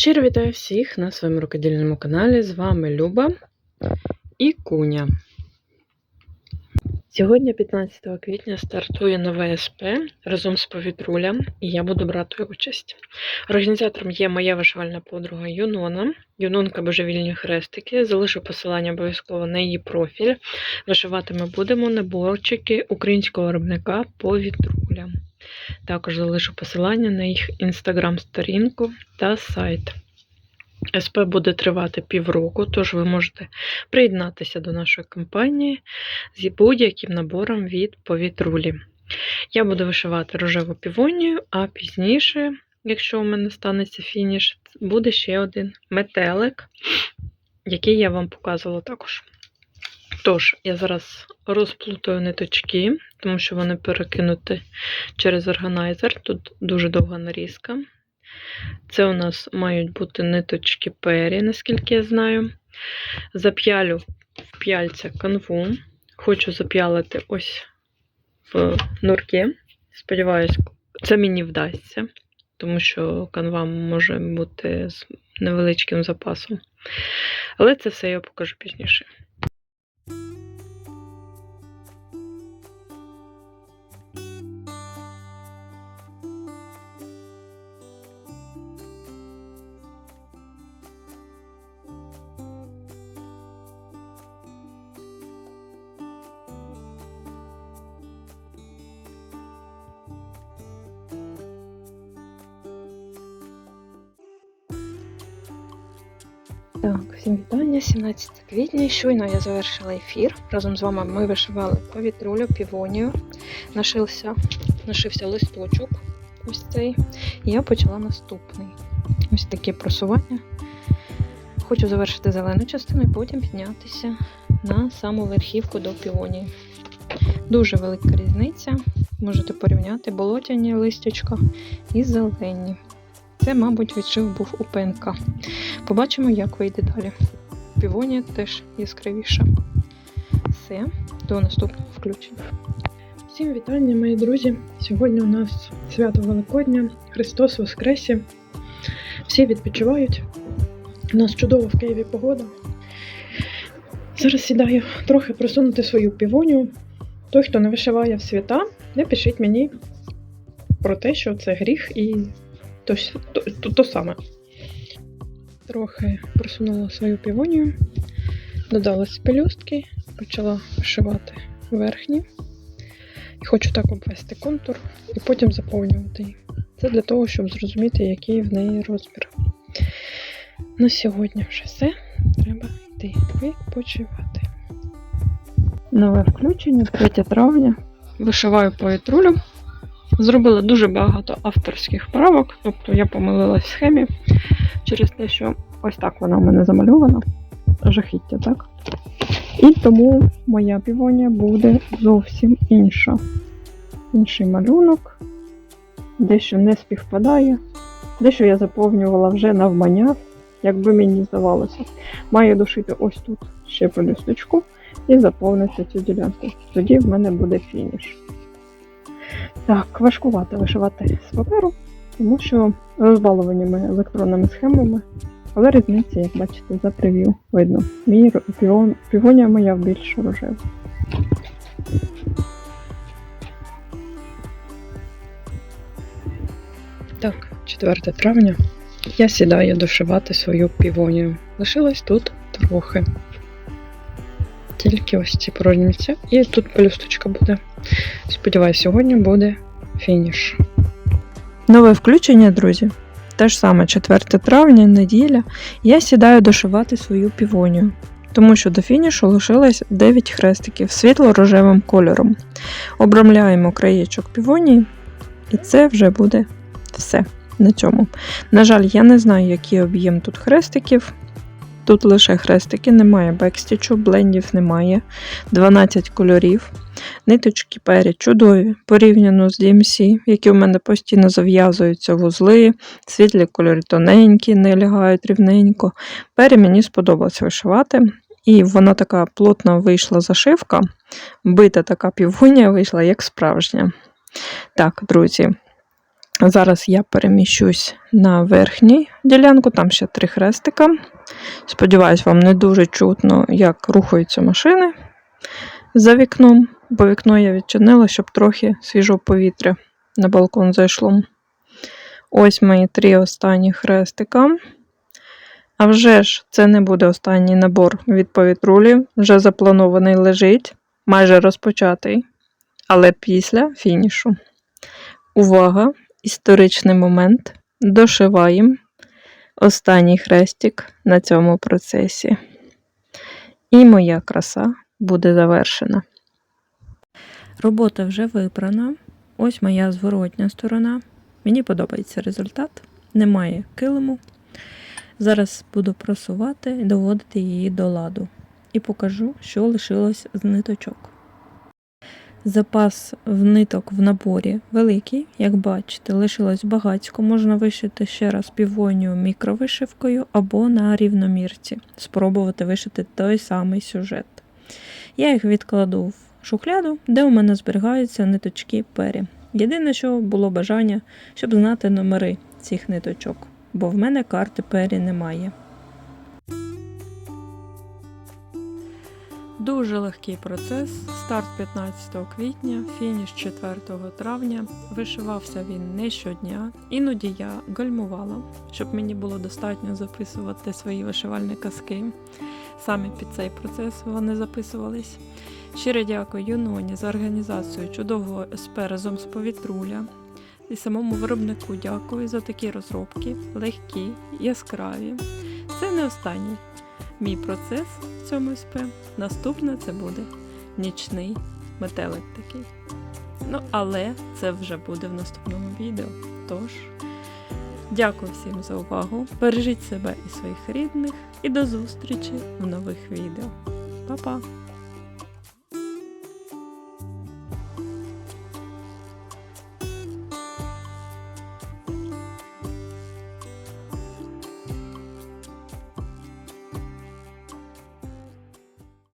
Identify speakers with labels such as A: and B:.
A: Щиро вітаю всіх на своєму рукодільному каналі. З вами Люба і Куня. Сьогодні, 15 квітня, стартує нове СП разом з повітрулям, і я буду брати участь. Організатором є моя вишивальна подруга Юнона, Юнонка Божевільні хрестики. Залишу посилання обов'язково на її профіль. Вишивати ми будемо наборчики українського виробника повітруля. Також залишу посилання на їх інстаграм-сторінку та сайт. СП буде тривати півроку, тож ви можете приєднатися до нашої компанії з будь-яким набором від повітрулі. Я буду вишивати рожеву півонію, а пізніше, якщо у мене станеться фініш, буде ще один метелик, який я вам показувала також. Тож, я зараз розплутаю ниточки, тому що вони перекинуті через органайзер. Тут дуже довга нарізка. Це у нас мають бути ниточки пері, наскільки я знаю. Зап'ялю в п'яльця канву. Хочу зап'ялити ось в нурки. Сподіваюсь, це мені вдасться, тому що канва може бути з невеличким запасом. Але це все я покажу пізніше. Так, всім вітання, 17 квітня. Щойно я завершила ефір. Разом з вами ми вишивали повітрулю, півонію. Нашився, нашився листочок. Ось цей. І я почала наступний. Ось таке просування. Хочу завершити зелену частину і потім піднятися на саму верхівку до півонії. Дуже велика різниця. Можете порівняти болотяні листячка і зелені. Це, мабуть, відшив був у ПНК. Побачимо, як вийде далі. Півонія теж яскравіша. Все, до наступного включення. Всім вітання, мої друзі! Сьогодні у нас свято Великодня, Христос Воскресі. Всі відпочивають. У нас чудова в Києві погода. Зараз сідаю трохи просунути свою півонію. Той, хто не вишиває в свята, не пишіть мені про те, що це гріх і то, то, то, то саме. Трохи просунула свою півонію, додала пелюстки, почала вишивати верхні. І хочу так обвести контур і потім заповнювати її. Це для того, щоб зрозуміти, який в неї розмір. На сьогодні вже все. Треба йти відпочивати. Нове включення 3 травня. Вишиваю повітрулю. Зробила дуже багато авторських правок, тобто я помилилась в схемі через те, що ось так вона в мене замальована. Жахіття, так? І тому моя півонія буде зовсім інша. Інший малюнок, дещо не співпадає, дещо я заповнювала вже навмання, якби мені здавалося. Маю дошити ось тут ще полюсточку і заповнити цю ділянку. Тоді в мене буде фініш. Так, важкувато вишивати з паперу, тому що розбалованими електронними схемами, але різниця, як бачите, за прев'ю видно. Мій півон, півонія моя більш рожева. Так, 4 травня. Я сідаю дошивати свою півонію. Лишилось тут трохи. Тільки ось ці прорізниці. І тут пелюсточка буде. Сподіваюсь, сьогодні буде фініш. Нове включення, друзі. Те ж саме 4 травня, неділя, я сідаю дошивати свою півонію, тому що до фінішу лишилось 9 хрестиків світло-рожевим кольором. Обрамляємо краєчок півонії, і це вже буде все на цьому. На жаль, я не знаю, який об'єм тут хрестиків. Тут лише хрестики, немає бекстічу, блендів немає, 12 кольорів. Ниточки пері чудові, порівняно з DMC, які в мене постійно зав'язуються вузли, світлі кольори тоненькі, не лягають рівненько. Пері мені сподобалось вишивати. І вона така плотна вийшла зашивка, бита така півгунія вийшла, як справжня. Так, друзі, Зараз я переміщусь на верхній ділянку, там ще три хрестика. Сподіваюсь, вам не дуже чутно, як рухаються машини за вікном, бо вікно я відчинила, щоб трохи свіжого повітря на балкон зайшло. Ось мої три останні хрестика. А вже ж це не буде останній набор від повітрулі, вже запланований лежить, майже розпочатий, але після фінішу. Увага! Історичний момент. Дошиваємо останній хрестик на цьому процесі. І моя краса буде завершена. Робота вже випрана. Ось моя зворотня сторона. Мені подобається результат. Немає килиму. Зараз буду просувати і доводити її до ладу. І покажу, що лишилось з ниточок. Запас в ниток в наборі великий, як бачите, лишилось багатько. Можна вишити ще раз півонію мікровишивкою або на рівномірці, спробувати вишити той самий сюжет. Я їх відкладу в шухляду, де у мене зберігаються ниточки пері. Єдине, що було бажання, щоб знати номери цих ниточок, бо в мене карти пері немає. Дуже легкий процес. Старт 15 квітня, фініш 4 травня. Вишивався він не щодня. Іноді я гальмувала, щоб мені було достатньо записувати свої вишивальні казки. Саме під цей процес вони записувались. Щиро дякую Юноні за організацію чудового СП разом з повітруля. І самому виробнику дякую за такі розробки, легкі, яскраві. Це не останній мій процес в цьому СП. Наступне це буде нічний метелик такий. Ну, але це вже буде в наступному відео. Тож, дякую всім за увагу. Бережіть себе і своїх рідних, і до зустрічі в нових відео. Па-па!